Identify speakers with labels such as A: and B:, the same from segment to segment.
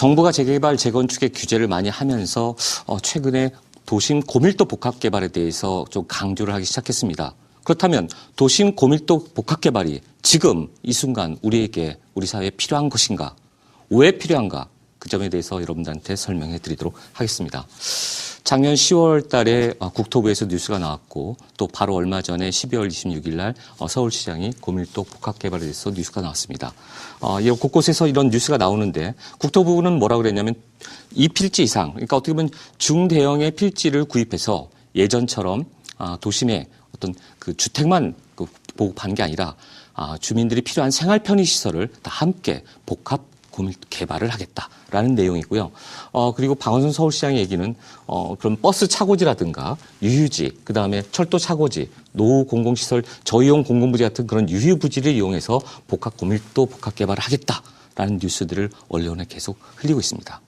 A: 정부가 재개발 재건축의 규제를 많이 하면서 어, 최근에 도심 고밀도 복합 개발에 대해서 좀 강조를 하기 시작했습니다. 그렇다면 도심 고밀도 복합 개발이 지금 이 순간 우리에게 우리 사회에 필요한 것인가? 왜 필요한가? 그 점에 대해서 여러분들한테 설명해 드리도록 하겠습니다. 작년 10월 달에 어, 국토부에서 뉴스가 나왔고 또 바로 얼마 전에 12월 26일 날 어, 서울시장이 고밀도 복합 개발에 대해서 뉴스가 나왔습니다. 어, 이 곳곳에서 이런 뉴스가 나오는데 국토부는 뭐라 그랬냐면 이 필지 이상 그러니까 어떻게 보면 중대형의 필지를 구입해서 예전처럼 아, 도심에 어떤 그 주택만 그 보급하는 게 아니라 아, 주민들이 필요한 생활 편의 시설을 다 함께 복합 고밀 개발을 하겠다라는 내용이고요. 어, 그리고 방원순 서울시장의 얘기는 어, 그런 버스 차고지라든가 유휴지, 그 다음에 철도 차고지, 노후 공공시설, 저이용 공공부지 같은 그런 유휴부지를 이용해서 복합 고밀도 복합 개발을 하겠다라는 뉴스들을 언론에 계속 흘리고 있습니다.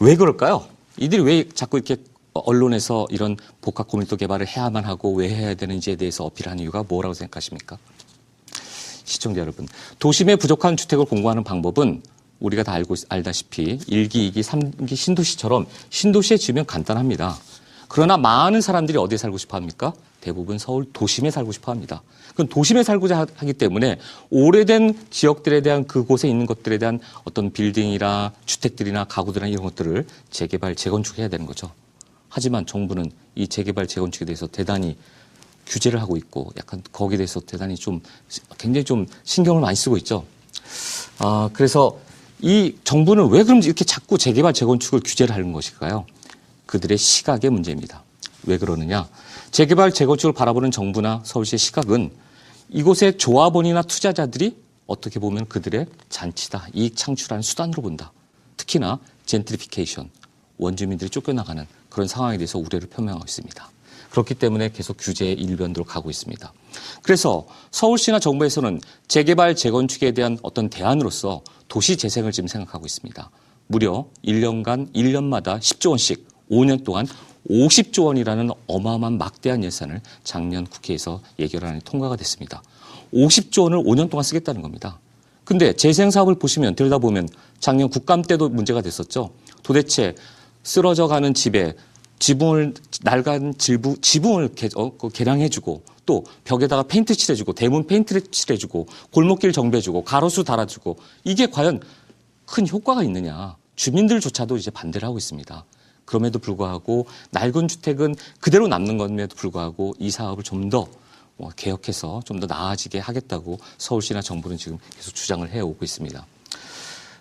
A: 왜 그럴까요? 이들이 왜 자꾸 이렇게 언론에서 이런 복합 고밀도 개발을 해야만 하고 왜 해야 되는지에 대해서 어필하는 이유가 뭐라고 생각하십니까? 시청자 여러분, 도심에 부족한 주택을 공고하는 방법은 우리가 다 알고 알다시피 1기, 2기, 3기 신도시처럼 신도시에 지으면 간단합니다. 그러나 많은 사람들이 어디에 살고 싶어 합니까? 대부분 서울 도심에 살고 싶어 합니다. 그럼 도심에 살고자 하기 때문에 오래된 지역들에 대한 그곳에 있는 것들에 대한 어떤 빌딩이나 주택들이나 가구들이나 이런 것들을 재개발, 재건축해야 되는 거죠. 하지만 정부는 이 재개발, 재건축에 대해서 대단히 규제를 하고 있고 약간 거기에 대해서 대단히 좀 굉장히 좀 신경을 많이 쓰고 있죠. 아, 그래서 이 정부는 왜 그럼 이렇게 자꾸 재개발, 재건축을 규제를 하는 것일까요? 그들의 시각의 문제입니다. 왜 그러느냐? 재개발, 재건축을 바라보는 정부나 서울시의 시각은 이곳의 조합원이나 투자자들이 어떻게 보면 그들의 잔치다, 이익 창출하는 수단으로 본다. 특히나 젠트리피케이션, 원주민들이 쫓겨나가는 그런 상황에 대해서 우려를 표명하고 있습니다. 그렇기 때문에 계속 규제의 일변으로 가고 있습니다. 그래서 서울시나 정부에서는 재개발, 재건축에 대한 어떤 대안으로서 도시 재생을 지금 생각하고 있습니다. 무려 1년간 1년마다 10조 원씩 5년 동안 50조 원이라는 어마어마한 막대한 예산을 작년 국회에서 예결안이 통과가 됐습니다. 50조 원을 5년 동안 쓰겠다는 겁니다. 근데 재생 사업을 보시면 들여다보면 작년 국감 때도 문제가 됐었죠. 도대체 쓰러져 가는 집에 지붕을 낡은 지붕, 지붕을 개, 어, 그 개량해주고 또 벽에다가 페인트 칠해주고 대문 페인트를 칠해주고 골목길 정비해주고 가로수 달아주고 이게 과연 큰 효과가 있느냐 주민들조차도 이제 반대를 하고 있습니다. 그럼에도 불구하고 낡은 주택은 그대로 남는 것임에도 불구하고 이 사업을 좀더 뭐 개혁해서 좀 더 나아지게 하겠다고 서울시나 정부는 지금 계속 주장을 해오고 있습니다.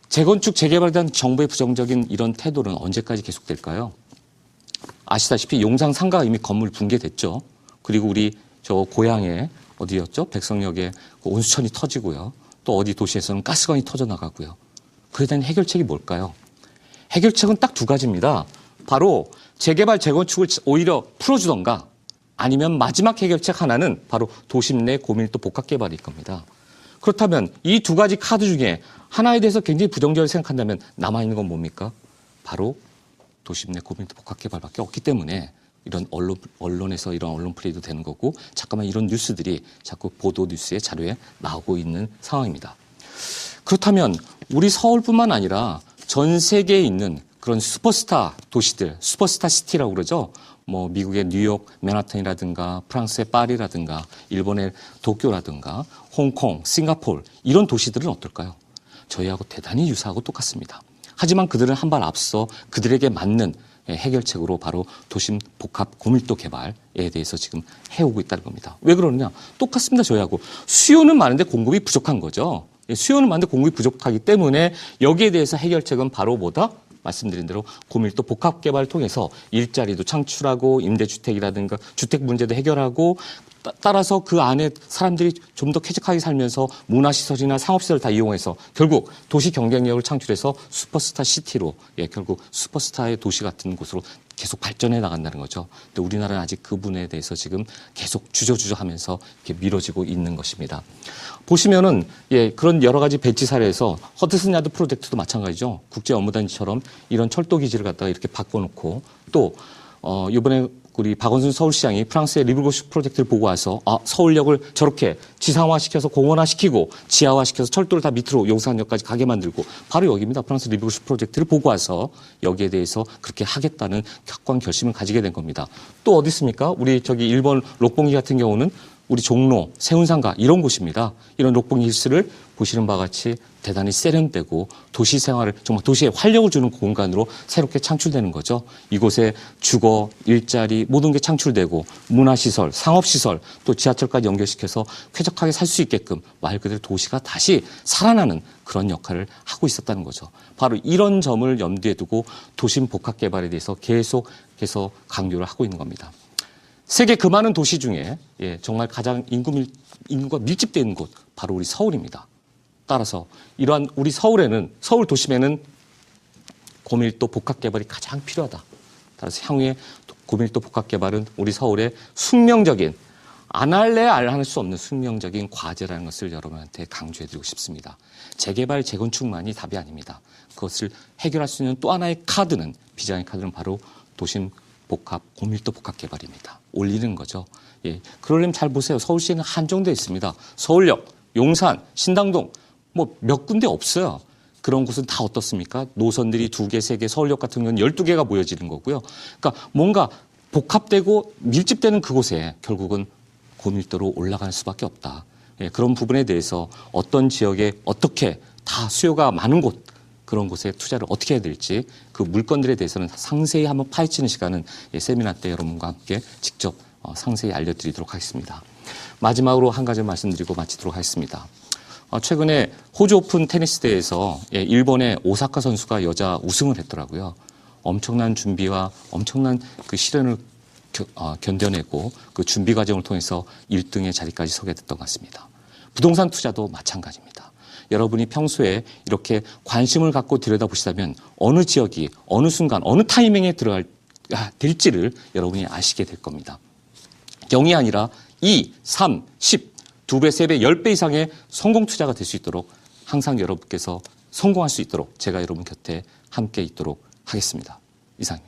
A: 재건축 재개발에 대한 정부의 부정적인 이런 태도는 언제까지 계속될까요? 아시다시피 용산 상가가 이미 건물 붕괴됐죠. 그리고 우리 저 고향에 어디였죠? 백성역에 그 온수천이 터지고요. 또 어디 도시에서는 가스관이 터져 나가고요. 그에 대한 해결책이 뭘까요? 해결책은 딱 두 가지입니다. 바로 재개발 재건축을 오히려 풀어주던가 아니면 마지막 해결책 하나는 바로 도심 내 고밀도 복합 개발일 겁니다. 그렇다면 이 두 가지 카드 중에 하나에 대해서 굉장히 부정적으로 생각한다면 남아있는 건 뭡니까? 바로 도심 내 고밀도 복합 개발밖에 없기 때문에 이런 언론, 언론에서 이런 언론 플레이도 되는 거고 잠깐만 이런 뉴스들이 자꾸 보도 뉴스의 자료에 나오고 있는 상황입니다. 그렇다면 우리 서울뿐만 아니라 전 세계에 있는 그런 슈퍼스타 도시들, 슈퍼스타 시티라고 그러죠. 뭐 미국의 뉴욕, 맨하탄이라든가 프랑스의 파리라든가 일본의 도쿄라든가 홍콩, 싱가폴 이런 도시들은 어떨까요? 저희하고 대단히 유사하고 똑같습니다. 하지만 그들은 한 발 앞서 그들에게 맞는 해결책으로 바로 도심 복합 고밀도 개발에 대해서 지금 해오고 있다는 겁니다. 왜 그러느냐? 똑같습니다, 저희하고. 수요는 많은데 공급이 부족한 거죠. 예, 수요는 많은데 공급이 부족하기 때문에 여기에 대해서 해결책은 바로 뭐다? 말씀드린 대로 고밀도 복합 개발을 통해서 일자리도 창출하고 임대주택이라든가 주택 문제도 해결하고 따라서 그 안에 사람들이 좀 더 쾌적하게 살면서 문화시설이나 상업시설을 다 이용해서 결국 도시 경쟁력을 창출해서 슈퍼스타 시티로 예, 결국 슈퍼스타의 도시 같은 곳으로 계속 발전해 나간다는 거죠. 근데 우리나라는 아직 그 부분에 대해서 지금 계속 주저주저 하면서 이렇게 미뤄지고 있는 것입니다. 보시면은 예, 그런 여러 가지 배치 사례에서 허드슨 야드 프로젝트도 마찬가지죠. 국제 업무단지처럼 이런 철도 기지를 갖다가 이렇게 바꿔놓고 또 어, 이번에 우리 박원순 서울시장이 프랑스의 리브고시 프로젝트를 보고 와서 아, 서울역을 저렇게 지상화시켜서 공원화시키고 지하화시켜서 철도를 다 밑으로 용산역까지 가게 만들고 바로 여기입니다. 프랑스 리브고시 프로젝트를 보고 와서 여기에 대해서 그렇게 하겠다는 격관 결심을 가지게 된 겁니다. 또 어디 있습니까? 우리 저기 일본 록봉기 같은 경우는 우리 종로, 세운상가 이런 곳입니다. 이런 록봉 힐스를 보시는 바와 같이 대단히 세련되고 도시 생활을 정말 도시에 활력을 주는 공간으로 새롭게 창출되는 거죠. 이곳에 주거, 일자리 모든 게 창출되고 문화시설, 상업시설 또 지하철까지 연결시켜서 쾌적하게 살 수 있게끔 말 그대로 도시가 다시 살아나는 그런 역할을 하고 있었다는 거죠. 바로 이런 점을 염두에 두고 도심 복합 개발에 대해서 계속해서 강조를 하고 있는 겁니다. 세계 그 많은 도시 중에 예, 정말 가장 인구 밀, 인구가 있는 곳 바로 우리 서울입니다. 따라서 이러한 우리 서울에는 서울 도심에는 고밀도 복합 개발이 가장 필요하다. 따라서 향후에 고밀도 복합 개발은 우리 서울의 숙명적인 안 할래 알할수 없는 숙명적인 과제라는 것을 여러분한테 강조해드리고 싶습니다. 재개발, 재건축만이 답이 아닙니다. 그것을 해결할 수 있는 또 하나의 카드는 비장의 카드는 바로 도심 복합, 고밀도 복합 개발입니다. 올리는 거죠. 예. 그러려면 잘 보세요. 서울시에는 한정돼 있습니다. 서울역, 용산, 신당동, 뭐 몇 군데 없어요. 그런 곳은 다 어떻습니까? 노선들이 두 개, 세 개, 서울역 같은 경우는 12개가 모여지는 거고요. 그러니까 뭔가 복합되고 밀집되는 그곳에 결국은 고밀도로 올라갈 수밖에 없다. 예, 그런 부분에 대해서 어떤 지역에 어떻게 다 수요가 많은 곳 그런 곳에 투자를 어떻게 해야 될지 그 물건들에 대해서는 상세히 한번 파헤치는 시간은 예, 세미나 때 여러분과 함께 직접 어, 상세히 알려드리도록 하겠습니다. 마지막으로 한 가지 말씀드리고 마치도록 하겠습니다. 어, 최근에 호주 오픈 테니스 대회에서 예, 일본의 오사카 선수가 여자 우승을 했더라고요. 엄청난 준비와 엄청난 그 시련을 겨- 어, 견뎌내고 그 준비 과정을 통해서 1등의 자리까지 서게 됐던 것 같습니다. 부동산 투자도 마찬가지입니다. 여러분이 평소에 이렇게 관심을 갖고 들여다보시다면 어느 지역이 어느 순간 어느 타이밍에 들어갈 아, 될지를 여러분이 아시게 될 겁니다. 0이 아니라 2, 3, 10, 2배, 3배, 10배 이상의 성공 투자가 될 수 있도록 항상 여러분께서 성공할 수 있도록 제가 여러분 곁에 함께 있도록 하겠습니다. 이상입니다.